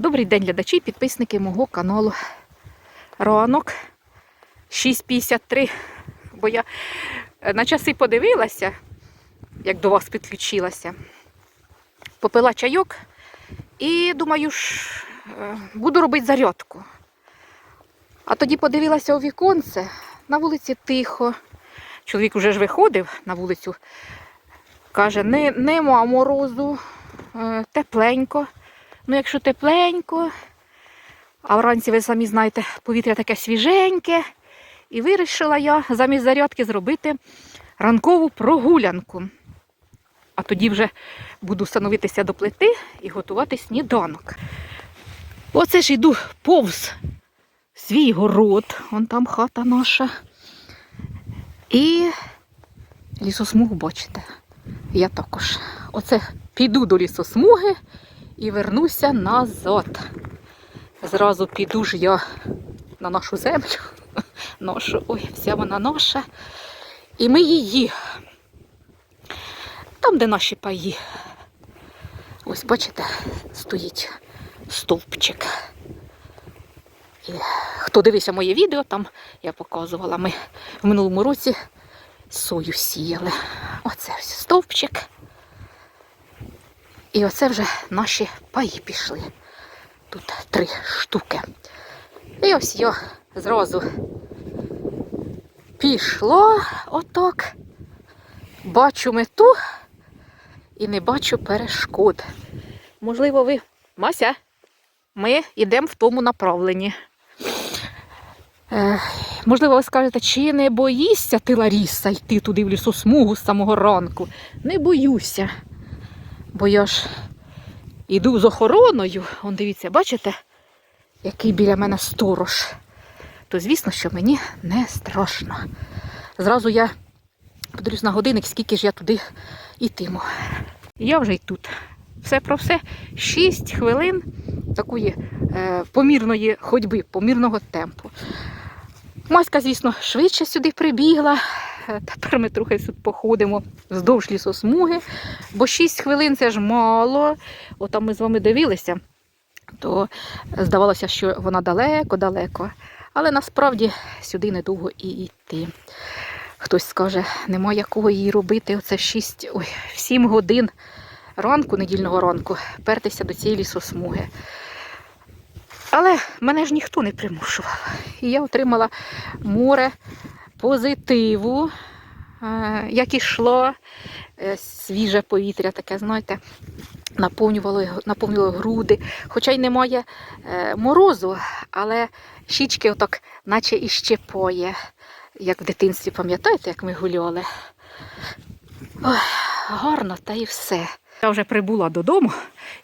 Добрий день, глядачі, і підписники мого каналу. Ранок 6.53. Бо я е, на часи подивилася, як до вас підключилася. Попила чайок і думаю, ж, е, буду робити зарядку. А тоді подивилася у віконце, на вулиці тихо. Чоловік уже ж виходив на вулицю. Каже, нема морозу, е, тепленько. Ну, якщо тепленько, а вранці ви самі знаєте, повітря таке свіженьке. І вирішила я замість зарядки зробити ранкову прогулянку. А тоді вже буду становитися до плити і готувати сніданок. Оце ж йду повз свій город, вон там хата наша. І лісосмугу бачите. Я також. Оце піду до лісосмуги і вернуся назад. Зразу піду ж я на нашу землю. Нашу, ой, вся вона наша. І ми її. Там, де наші паї. Ось, бачите, стоїть стовпчик. І хто дивився моє відео, там я показувала, ми в минулому році сою сіяли. Оце ось стовпчик. І оце вже наші паї пішли. Тут три штуки. І ось я зразу пішло отак. Бачу мету і не бачу перешкод. Можливо, ви, Мася, ми йдемо в тому направленні. Е, можливо, ви скажете, чи не боїшся ти, Ларіса, йти туди в лісосмугу з самого ранку? Не боюся. Бо я ж іду з охороною. Он дивіться, бачите, який біля мене сторож. То звісно, що мені не страшно. Зразу я подивлюсь на годинник, скільки ж я туди йтиму. Я вже й тут. Все про все. 6 хвилин такої е, помірної ходьби, помірного темпу. Маська, звісно, швидше сюди прибігла. Тепер ми трохи походимо вздовж лісосмуги, бо 6 хвилин це ж мало. Отам ми з вами дивилися, то здавалося, що вона далеко-далеко. Але насправді сюди недовго і йти. Хтось скаже, нема якого її робити. Оце 6, ой, 7 годин ранку, недільного ранку, пертися до цієї лісосмуги. Але мене ж ніхто не примушував. І я отримала море позитиву, е, як ішло, е, свіже повітря, таке, знаєте, наповнювало, наповнювало груди. Хоча й немає е, морозу, але щічки отак, наче і щепоє, як в дитинстві, пам'ятаєте, як ми гуляли. Ой, гарно, та і все. Я вже прибула додому,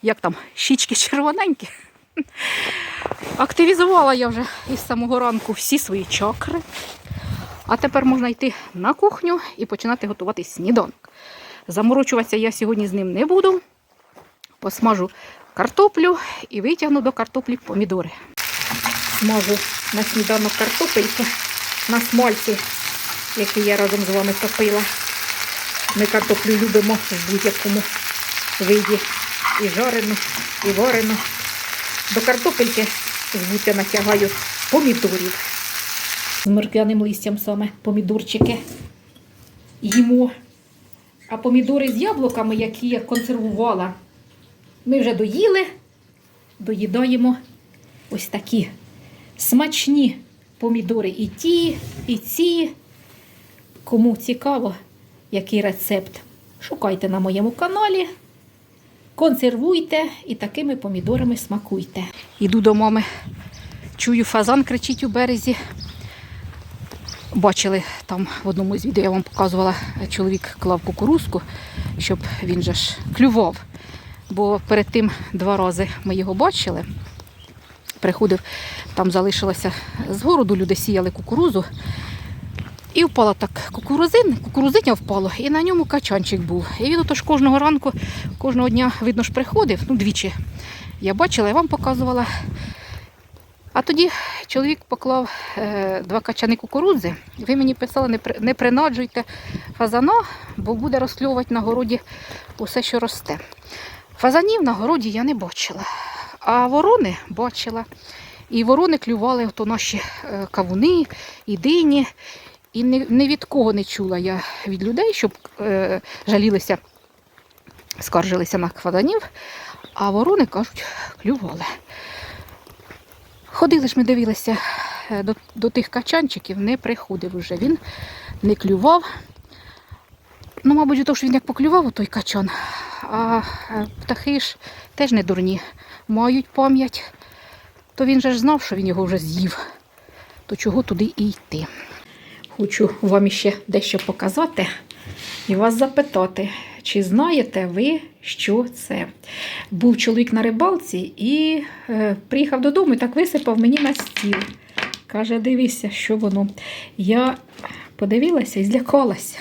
як там щічки червоненькі. Активізувала я вже із самого ранку всі свої чакри. А тепер можна йти на кухню і починати готувати сніданок. Заморочуватися я сьогодні з ним не буду. Посмажу картоплю і витягну до картоплі помідори. Смажу на сніданок картопельки на смальці, який я разом з вами топила. Ми картоплю любимо в будь-якому виді. І жарену, і варену. До картопельки звідти натягаю помідорів. З морквяним листям саме помідорчики їмо. А помідори з яблуками, які я консервувала, ми вже доїли, доїдаємо ось такі смачні помідори і ті, і ці. Кому цікаво, який рецепт, шукайте на моєму каналі. Консервуйте і такими помідорами смакуйте. Іду до мами, чую, фазан кричить у березі. Бачили там в одному з відео, я вам показувала, чоловік клав кукурузку, щоб він же ж клював. Бо перед тим два рази ми його бачили. Приходив, там залишилося з городу, люди сіяли кукурузу. І впала так кукурузин, кукурузиня впала, і на ньому качанчик був. І він отож кожного ранку, кожного дня, видно ж, приходив, ну, двічі. Я бачила, я вам показувала. А тоді чоловік поклав е, два качани кукурудзи. Ви мені писали, не, при- не принаджуйте фазана, бо буде розкльовувати на городі усе, що росте. Фазанів на городі я не бачила. А ворони бачила. І ворони клювали ото наші е, кавуни і дині. І ні, від кого не чула я від людей, щоб е, жалілися, скаржилися на кваданів, а ворони кажуть, клювали. Ходили ж ми дивилися е, до, до тих качанчиків, не приходив вже. Він не клював. Ну, мабуть, тому що він як поклював у той качан, а е, птахи ж теж не дурні, мають пам'ять. То він же ж знав, що він його вже з'їв. То чого туди і йти? Хочу вам іще дещо показати і вас запитати, чи знаєте ви, що це? Був чоловік на рибалці і е, приїхав додому і так висипав мені на стіл. Каже, дивися, що воно. Я подивилася і злякалася.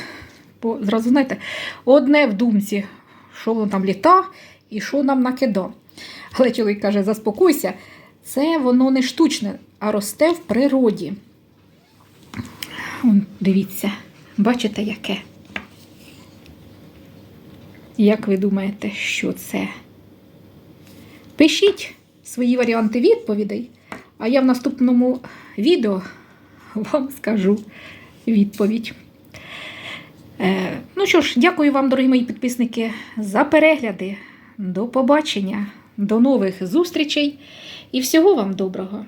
Бо зразу, знаєте, одне в думці, що воно там літа і що нам накидав. Але чоловік каже, заспокойся, це воно не штучне, а росте в природі. Дивіться, бачите, яке? Як ви думаєте, що це? Пишіть свої варіанти відповідей, а я в наступному відео вам скажу відповідь. Е, ну що ж, дякую вам, дорогі мої підписники, за перегляди. До побачення, до нових зустрічей і всього вам доброго!